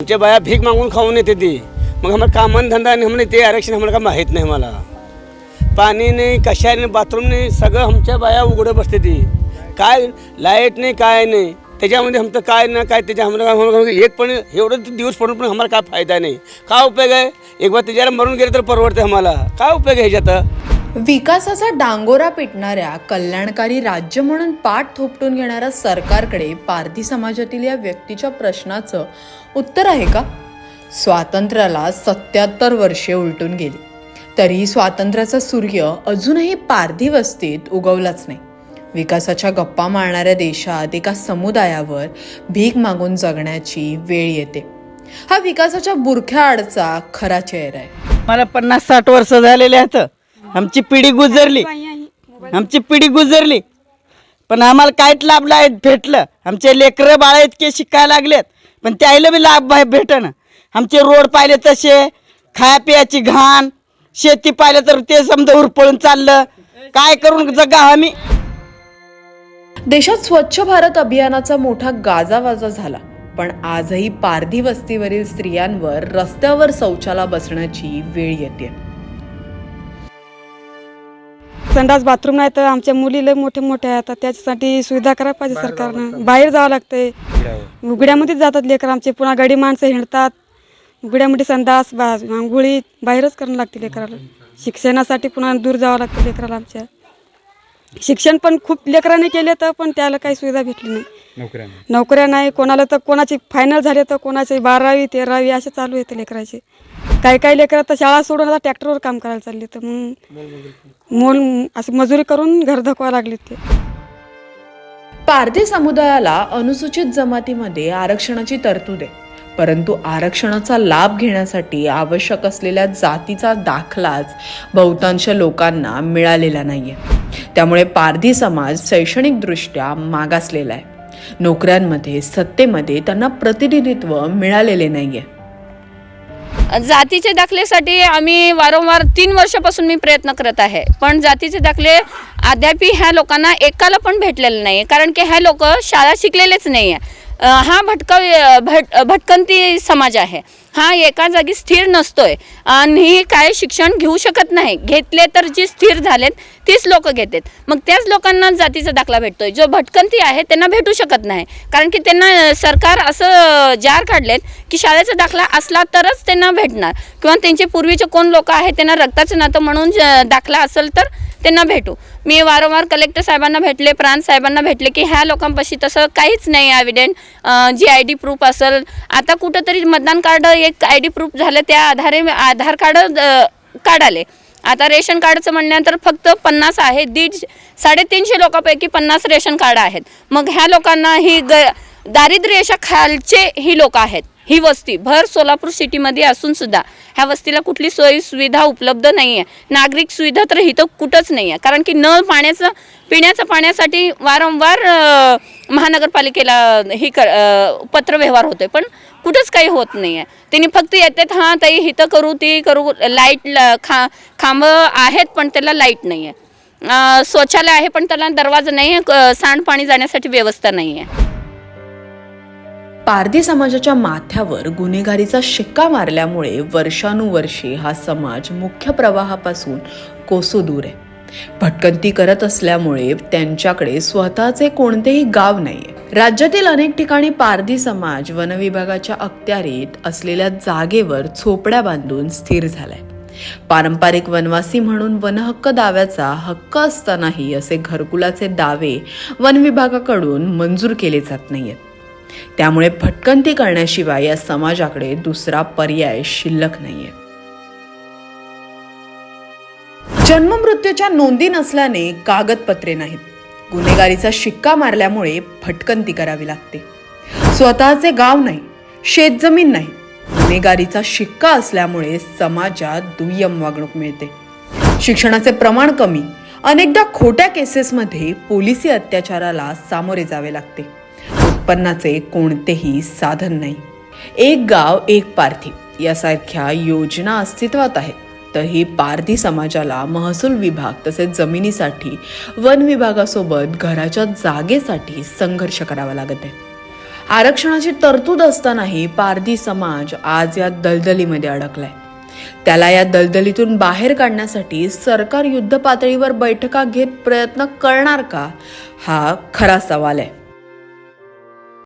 आमच्या बाया भीक मागून खाऊन येते ती. मग आम्हाला कामन धंदा नाही? म्हणून ते आरक्षण आम्हाला काय माहीत नाही मला पाणी नाही कशाने बाथरूम नाही सगळं आमच्या बाया उघडं बसते ती. काय लाइट नाही काय नाही त्याच्यामध्ये आमचं काय ना काय त्याच्या आम्हाला आम्हाला एक पण एवढं दिवस पडून पण आम्हाला काय फायदा नाही. काय उपयोग आहे? एक बार त्याच्याला मरून गेलं तर परवडते आम्हाला. काय उपयोग आहे ह्याच्यात? विकासाचा डांगोरा पिटणाऱ्या कल्याणकारी राज्य म्हणून पाठ थोपटून घेणाऱ्या सरकारकडे पारधी समाजातील या व्यक्तीच्या प्रश्नाचं उत्तर आहे का? स्वातंत्र्याला सत्याहत्तर वर्षे उलटून गेली. तरी स्वातंत्र्याचा सूर्य अजूनही पारधी वस्तीत उगवलाच नाही. विकासाच्या गप्पा मारणाऱ्या देशात एका समुदायावर भीक मागून जगण्याची वेळ येते. हा विकासाच्या बुरख्या आडचा खरा चेहरा आहे. मला पन्नास साठ वर्ष झालेले आहेत. आमची पिढी गुजरली. आमची पिढी गुजरली. पण आम्हाला काहीच लाभ नाही भेटलं. आमचे लेकरं बाळा इतके शिकायला लागलेत. पण त्याला बी लाभ भेटन. आमचे रोड पाहिले तसे खाया पियाची घाण शेती पाहिलं तर ते समजा उरपळून चाललं. काय करून जगा आम्ही? देशात स्वच्छ भारत अभियानाचा मोठा गाजावाजा झाला. पण आजही पारधी वस्तीवरील स्त्रियांवर रस्त्यावर शौचाला बसण्याची वेळ येते संडास बाथरूम नाही तर आमच्या मुली लय मोठे मोठे आहेत. तर त्याच्यासाठी सुविधा करायला पाहिजे सरकारनं. बाहेर जावं लागतंय. उघड्यामध्येच जातात लेकर आमचे. पुन्हा गडी माणसं हिंडतात. उघड्यामध्ये संडास बा आंघोळी बाहेरच करणं लागते लेकराला. शिक्षणासाठी पुन्हा दूर जावं लागतं लेकराला आमच्या. शिक्षण पण खूप लेकरांनी केले तर पण त्याला काही सुविधा भेटली नाही. नोकऱ्या नाही. कोणाला तर कोणाची फायनल झाले तर कोणाचे बारावी तेरावी असे चालू येते लेकराचे. काही काही लेकरं आता शाळा सोडून आता ट्रॅक्टरवर काम करायला चालले तर मग मोल असं मजुरी करून घर धकवा लागले ते. पारधी समुदायाला अनुसूचित जमातीमध्ये आरक्षणाची तरतूद आहे. परंतु आरक्षणाचा लाभ घेण्यासाठी आवश्यक असलेल्या जातीचा दाखलाच बहुतांश लोकांना मिळालेला नाहीये. त्यामुळे पारधी समाज शैक्षणिकदृष्ट्या मागासलेला आहे. नोकऱ्यांमध्ये सत्तेमध्ये त्यांना प्रतिनिधित्व मिळालेले नाही आहे जातीचे दाखलेसाठी आम्ही वारंवार तीन वर्षापासून मी प्रयत्न करत आहे. पण जातीचे दाखले अद्याप ह्या लोकांना एकाला पण भेटलेले नाही कारण की ह्या लोक शाळा शिकलेलेच नाही आहे हा भटका भट भटकंती समाज आहे. हा एका जागी स्थिर नसतोय. आणि काय शिक्षण घेऊ शकत नाही. घेतले तर जी स्थिर झालेत तीच लोक घेतात. मग त्याच लोकांना जातीचा दाखला भेटतोय. जो भटकंती आहे त्यांना भेटू शकत नाही. कारण की त्यांना सरकार असं जार काढलेत की शाळेचा दाखला असला तरच त्यांना भेटणार. किंवा त्यांचे पूर्वीचे कोण लोक आहेत त्यांना रक्ताचं नातं म्हणून ज- दाखला असेल तर त्यांना भेटू. मी वारंवार कलेक्टर साहेबांना भेटले प्रांत साहेबांना भेटले की ह्या लोकांपाशी तसं काहीच नाही ॲव्हिडेंट जी आय डी प्रूफ असेल. आता कुठंतरी मतदान कार्ड एक आय डी प्रूफ झालं त्या आधारे आधार कार्ड काढाले आता रेशन कार्डचं म्हणल्यानंतर फक्त पन्नास आहे. दीड साडेतीनशे लोकांपैकी पन्नास रेशन कार्ड आहेत. मग ह्या लोकांना ही ग दारिद्र्य रेषा खालचे ही लोक आहेत. ही वस्ती. भर सोलापूर सिटीमध्ये असून सुद्धा ह्या वस्तीला कुठली सोयी सुविधा उपलब्ध नाही आहे नागरिक सुविधा तर इथं कुठंच नाही आहे कारण की नळ पाण्याचं पिण्याच्या पाण्यासाठी वारंवार महानगरपालिकेला ही क पत्रव्यवहार पत्रव्यवहार आहे पण कुठंच काही होत नाही आहे त्यांनी फक्त येतात हां ताई इथं करू ती करू. लाइट खा खांबं आहेत पण त्याला लाइट नाही आहे शौचालय आहे पण त्याला दरवाजा नाही आहे क- सांडपाणी जाण्यासाठी व्यवस्था नाही आहे पारधी समाजाच्या माथ्यावर गुन्हेगारीचा शिक्का मारल्यामुळे वर्षानुवर्षे हा समाज मुख्य प्रवाहापासून कोसो दूर आहे. भटकंती करत असल्यामुळे त्यांच्याकडे स्वतःचे कोणतेही गाव नाहीये. राज्यातील अनेक ठिकाणी पारधी समाज वनविभागाच्या अखत्यारीत असलेल्या जागेवर झोपड्या बांधून स्थिर झालाय. पारंपरिक वनवासी म्हणून वनहक्क दाव्याचा हक्क असतानाही असे घरकुलाचे दावे वनविभागाकडून मंजूर केले जात नाहीयेत. त्यामुळे भटकंती करण्याशिवाय या समाजाकडे दुसरा पर्याय शिल्लक नाहीये. जन्ममृत्यूच्या नोंदी नसल्याने कागदपत्रे नाहीत. गुन्हेगारीचा शिक्का मारल्यामुळे भटकंती करावी लागते. स्वतःचे गाव नाही शेतजमीन नाही. गुन्हेगारीचा शिक्का असल्यामुळे समाजात दुय्यम वागणूक मिळते. शिक्षणाचे प्रमाण कमी. अनेकदा खोट्या केसेसमध्ये पोलिसी अत्याचाराला सामोरे जावे लागते. उत्पन्नाचे कोणतेही साधन नाही. एक गाव एक पारधी यासारख्या योजना अस्तित्वात आहेत. तरी पारधी समाजाला महसूल विभाग तसेच जमिनीसाठी वन विभागासोबत घराच्या जागेसाठी संघर्ष करावा लागत आहे. आरक्षणाची तरतूद असतानाही पारधी समाज आज या दलदलीमध्ये अडकलाय. त्याला या दलदलीतून बाहेर काढण्यासाठी सरकार युद्ध पातळीवर बैठका घेत प्रयत्न करणार का? हा खरा सवाल आहे.